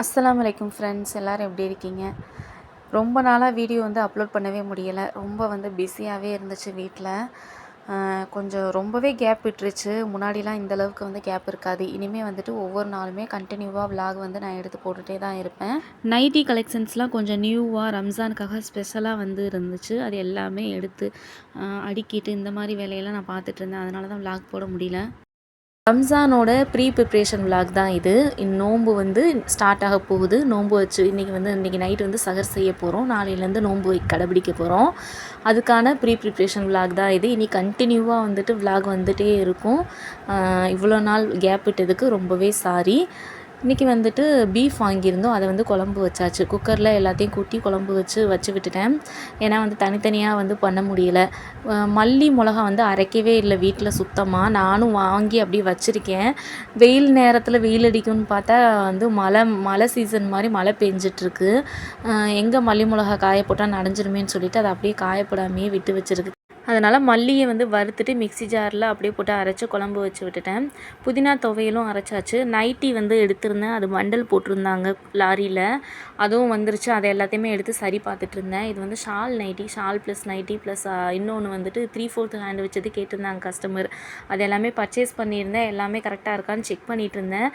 அஸ்ஸலாமு அலைக்கும் ஃப்ரெண்ட்ஸ் எல்லோரும் எப்படி இருக்கீங்க? ரொம்ப நாளாக வீடியோ வந்து அப்லோட் பண்ணவே முடியலை. ரொம்ப வந்து பிஸியாகவே இருந்துச்சு வீட்டில் கொஞ்சம் ரொம்பவே கேப் விட்டுருச்சு. முன்னாடிலாம் இந்த அளவுக்கு வந்து கேப் இருக்காது. இனிமேல் வந்துட்டு ஒவ்வொரு நாளுமே கண்டினியூவாக விலாக் வந்து நான் எடுத்து போட்டுகிட்டே தான் இருப்பேன். நைட்டி கலெக்ஷன்ஸ்லாம் கொஞ்சம் நியூவாக ரம்ஜானுக்காக ஸ்பெஷலாக வந்து இருந்துச்சு. அது எல்லாமே எடுத்து அடுக்கிட்டு இந்த மாதிரி வேலையெல்லாம் நான் பார்த்துட்டு இருந்தேன். அதனால தான் விலாக் போட முடியல. ரம்ஜானோட ப்ரீ ப்ரிப்ரேஷன் விலாக் தான் இது. நோன்பு வந்து ஸ்டார்ட் ஆக போகுது. நோன்பு வச்சு இன்றைக்கி வந்து இன்றைக்கி நைட் வந்து சகர் செய்ய போகிறோம் நாளையிலேருந்து நோன்பு கடைபிடிக்க போகிறோம் அதுக்கான ப்ரீ ப்ரிப்ரேஷன் விலாக் தான் இது. இனி கண்டினியூவாக வந்துட்டு விலாக் வந்துகிட்டே இருக்கும். இவ்வளோ நாள் கேப் விட்டதுக்கு ரொம்பவே சாரி இன்றைக்கி வந்துட்டு பீஃப் வாங்கியிருந்தோம். அதை வந்து குழம்பு வச்சாச்சு. குக்கரில் எல்லாத்தையும் கூட்டி குழம்பு வச்சு வச்சு விட்டுட்டேன். ஏன்னா வந்து தனித்தனியாக வந்து பண்ண முடியல. மல்லி மிளகா வந்து அரைக்கவே இல்லை வீட்டில் சுத்தமாக நானும் வாங்கி அப்படியே வச்சுருக்கேன். வெயில் நேரத்தில் வெயில் அடிக்கும்னு பார்த்தா வந்து மழை மழை சீசன் மாதிரி மழை பெஞ்சிட்ருக்கு. எங்கே மல்லி மிளகா காய போட்டால் நனைஞ்சிருமேன்னு சொல்லிட்டு அதை அப்படியே காயப்படாமையே விட்டு வச்சுருக்கு. அதனால் மல்லியை வந்து வறுத்துட்டு மிக்ஸி ஜாரில் அப்படியே போட்டு அரைச்சி குழம்பு வச்சு விட்டுட்டேன். புதினா துவையலும் அரைச்சாச்சு. நைட்டி வந்து எடுத்திருந்தேன். அது மண்டல் போட்டிருந்தாங்க லாரியில். அதுவும் வந்துருச்சு. அதை எல்லாத்தையுமே எடுத்து சரி பார்த்துட்டு இருந்தேன். இது வந்து shawl nighty shawl plus nighty plus இன்னொன்று வந்துட்டு த்ரீ ஃபோர்த் ஹேண்ட் வச்சது கேட்டிருந்தாங்க கஸ்டமர் அது எல்லாமே பர்ச்சேஸ் பண்ணியிருந்தேன். எல்லாமே கரெக்டாக இருக்கான்னு செக் பண்ணிகிட்டு இருந்தேன்.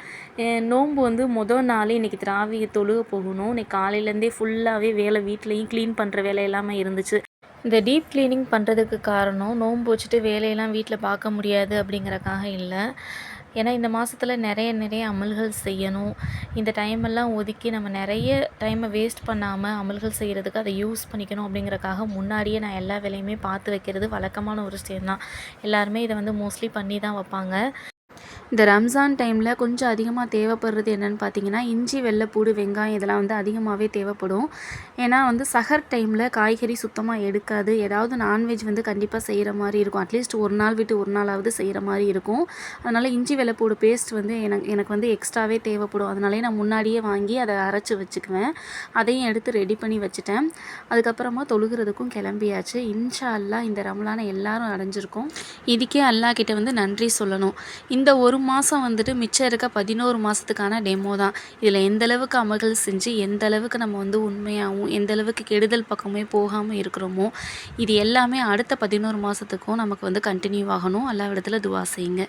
நோம்பு நோன்பு வந்து மொதல் நாள் இன்றைக்கி திராவிய தொழுக போகணும். இன்னைக்கு காலையிலேருந்தே ஃபுல்லாகவே வேலை வீட்லேயும் க்ளீன் பண்ணுற வேலை எல்லாமே இருந்துச்சு. இந்த டீப் க்ளீனிங் பண்ணுறதுக்கு காரணம் நோன்பு வச்சுட்டு வேலையெல்லாம் வீட்டில் பார்க்க முடியாது அப்படிங்கறக்காக இல்லை. ஏன்னா இந்த மாதத்தில் நிறைய நிறைய அமல்கள் செய்யணும். இந்த டைமெல்லாம் ஒதுக்கி நம்ம நிறைய டைமை வேஸ்ட் பண்ணாமல் அமல்கள் செய்கிறதுக்கு அதை யூஸ் பண்ணிக்கணும் அப்படிங்கிறக்காக முன்னாடியே நான் எல்லா வேலையுமே பார்த்து வைக்கிறது வழக்கமான ஒரு விஷயம் தான் எல்லாருமே இதை வந்து மோஸ்ட்லி பண்ணி தான் வைப்பாங்க. இந்த ரம்ஜான் டைமில் கொஞ்சம் அதிகமாக தேவைப்படுறது என்னன்னு பார்த்தீங்கன்னா இஞ்சி வெள்ளைப்பூடு வெங்காயம் இதெல்லாம் வந்து அதிகமாகவே தேவைப்படும். ஏன்னா வந்து சஹர் டைமில் காய்கறி சுத்தமாக எடுக்காது. ஏதாவது நான்வெஜ் வந்து கண்டிப்பாக செய்கிற மாதிரி இருக்கும். அட்லீஸ்ட் ஒரு நாள் விட்டு ஒரு நாளாவது செய்கிற மாதிரி இருக்கும். அதனால் இஞ்சி வெள்ளைப்பூடு பேஸ்ட் வந்து எனக்கு எனக்கு வந்து எக்ஸ்ட்ராவே தேவைப்படும். அதனாலே நான் முன்னாடியே வாங்கி அதை அரைச்சி வச்சுக்குவேன். அதையும் எடுத்து ரெடி பண்ணி வச்சுட்டேன். அதுக்கப்புறமா தொழுகிறதுக்கும் கிளம்பியாச்சு. இன்ஷா அல்லாஹ் இந்த ரமலானை எல்லாரும் அடைஞ்சிருக்கோம். இதுக்கே அல்லாஹ் கிட்ட வந்து நன்றி சொல்லணும். இந்த ஒரு மாதம் வந்துட்டு மிச்சம் இருக்க பதினோரு மாதத்துக்கான டெமோ தான். இதில் எந்த அளவுக்கு அமல்கள் செஞ்சு எந்த அளவுக்கு நம்ம வந்து உண்மையாகவும் எந்த அளவுக்கு கெடுதல் பக்கமே போகாமல் இருக்கிறோமோ இது எல்லாமே அடுத்த பதினோரு மாதத்துக்கும் நமக்கு வந்து கண்டினியூ ஆகணும். அல்லாவிடத்தில் துவா செய்யுங்க.